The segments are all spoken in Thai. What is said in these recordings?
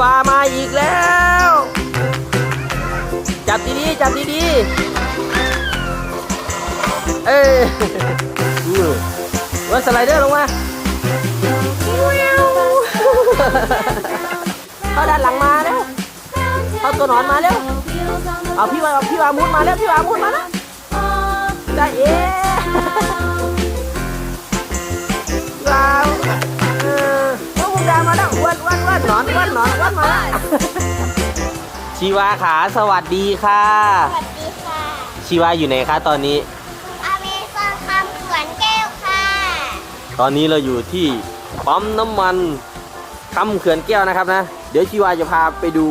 วามาอีกแล้ว จับดีๆจับดีๆเอ้ยอือว่าสไลเดอร์ลงมาเข้าด้านหลังมาแล้วเข้าตัวนอนมาแล้วเอาพี่วาพี่วามุดมาแล้วพี่วามุดมาแล้วได้เอ๊วาวเออพวกมุกดามาแล้วอ้วนอ้วน ชีวาขาสวัสดีค่ะ สวัสดีค่ะชีวาอยู่ไหนคะตอนนี้ อเมซอนคำสวนแก้วค่ะ ตอนนี้เราอยู่ที่ปั๊มน้ำมันคำเขื่อนแก้วนะครับนะ เดี๋ยวชีวาจะพาไปดู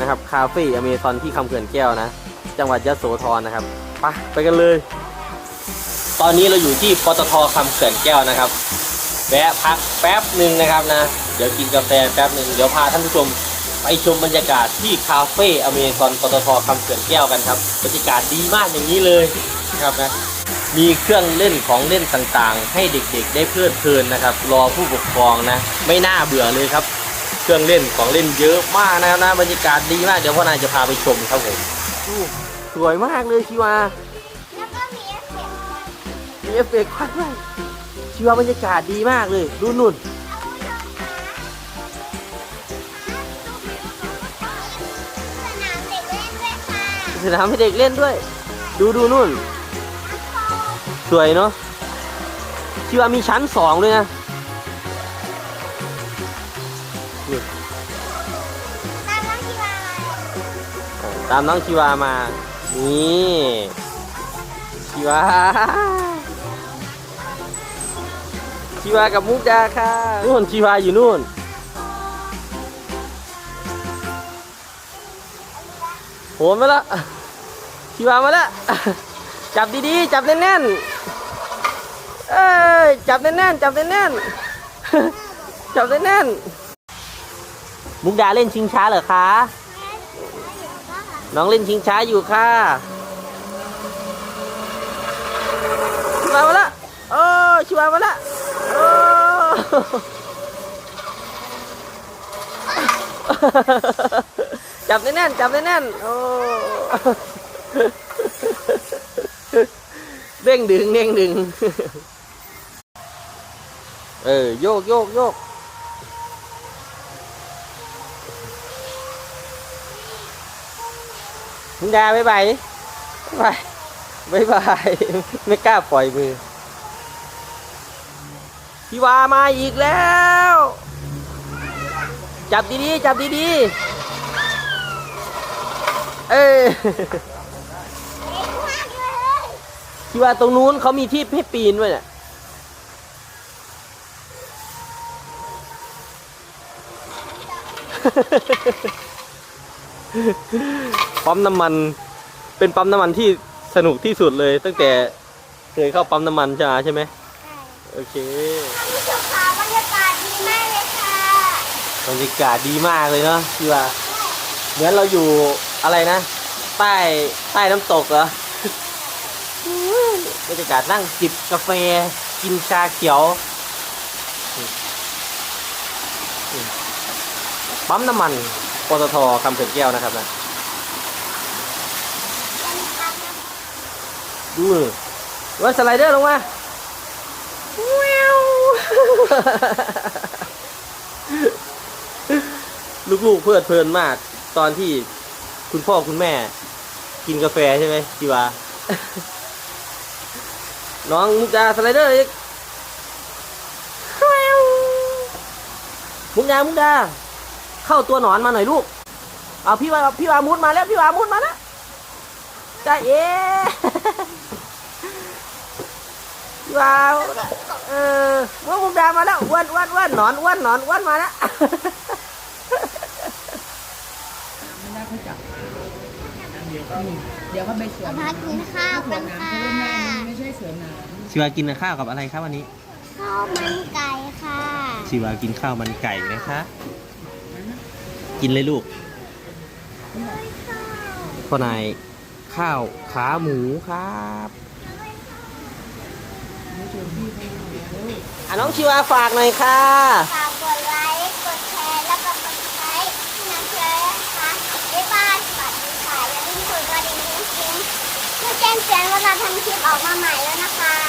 นะครับคาเฟ่อเมซอนที่คำเขื่อนแก้วนะ จังหวัดยะโสธรนะครับไปไปกันเลย ตอนนี้เราอยู่ที่ปตทคำเขื่อนแก้วนะครับแวะพักแป๊บหนึ่งนะครับนะ เดี๋ยวกินกาแฟแป๊บหนึ่งเดี๋ยวพาท่านผู้ชม ไปชมบรรยากาศที่คาเฟ่อเมซอนปตทคำเขื่อนแก้วกันครับบรรยากาศดีมากอย่างนี้เลยนะครับนะมีเครื่องเล่นของเล่นต่างๆ ให้เด็กๆ ได้เพลิดเพลินนะครับ รอผู้ปกครองนะไม่น่าเบื่อเลยครับ เครื่องเล่นของเล่นเยอะมากนะครับนะบรรยากาศดีมากเดี๋ยวพ่อนายจะพาไปชมครับผมอู้สวยมากเลยชิวาแล้วก็มีเอฟเฟกต์มีเอฟเฟกต์ควันด้วยชิวาบรรยากาศดีมากเลยดูนุ่น สนามให้เด็กเล่นด้วย ดูดูนู่น สวยเนาะชิวามีชั้นสองเลยนะตามน้องชีวามา นี่ชีวาชีวากับมุกดาค่ะนู่นชีวาอยู่นู่น โหนมาละ ชีวามาละจับดีๆ จับแน่นๆ เอ้ย จับแน่นๆ จับแน่นๆ จับแน่นๆ มุกดาเล่นชิงช้าเหรอคะ น้องเล่นชิงช้าอยู่ค่ะชิวามาละโอ้ชิวามาละโอ้จับแน่นๆ จับแน่นๆ โอ้ เด้งดึงเด้งดึง เออ โยกโยกโยกคุณดาบ๊ายบายบ๊ายบายบ๊ายบายไม่กล้าปล่อยมือ พี่วามาอีกแล้ว จับดีๆ จับดีๆ เอ้ย พี่ว่าตรงนู้นเขามีที่ให้ปีนด้วยเนี่ยปั๊มน้ำมัน เป็นปั๊มน้ำมันที่สนุกที่สุดเลย ตั้งแต่เคยเข้าปั๊มน้ำมันใช่ไหมใช่ไหมโอเคผู้ชมคะบรรยากาศดีมากเลยค่ะบรรยากาศดีมากเลยเนาะพี่ว่าเหมือนเราอยู่อะไรนะ ใต้ใต้น้ำตกเหรอ บรรยากาศนั่งจิบกาแฟกินชาเขียวปั๊มน้ำมันปตทคำเขื่อนแก้วนะครับนะดูว่าสไลเดอร์ลงมาแววลูกๆเพลิดเพลินมาก ตอนที่คุณพ่อคุณแม่ กินกาแฟใช่ไหมจีวา น้องมุกดาสไลเดอร์อีกแววมุกดามุกดาเข้าตัวหนอนมาหน่อยลูก เอาพี่วาพี่วามุดมาแล้วพี่วามุดมาแล้วจ้าเอ๋พี่วาเออมุกมุกดามาแล้วอ้วนอ้วนอ้วนหนอนอ้วนหนอนอ้วนมาแล้วไม่ได้เขาจับเดี๋ยวเดี๋ยวเขาไปสวนมากินข้าวกันค่ะ เขาเล่นน้ำไม่ใช่สวนน้ชิวากินข้าวกับอะไรครับวันนี้ ข้าวมันไก่ค่ะชิวากินข้าวมันไก่นะคะ กินเลยลูกพ่อนายข้าวขาหมูครับอะน้องชิวาฝากหน่อยค่ะ ฝากกดไลค์ กดแชร์ แล้วก็กดไลค์ให้น้ ที่แจ้งเว่าเราทำคลิปออกมาใหม่แล้วนะคะ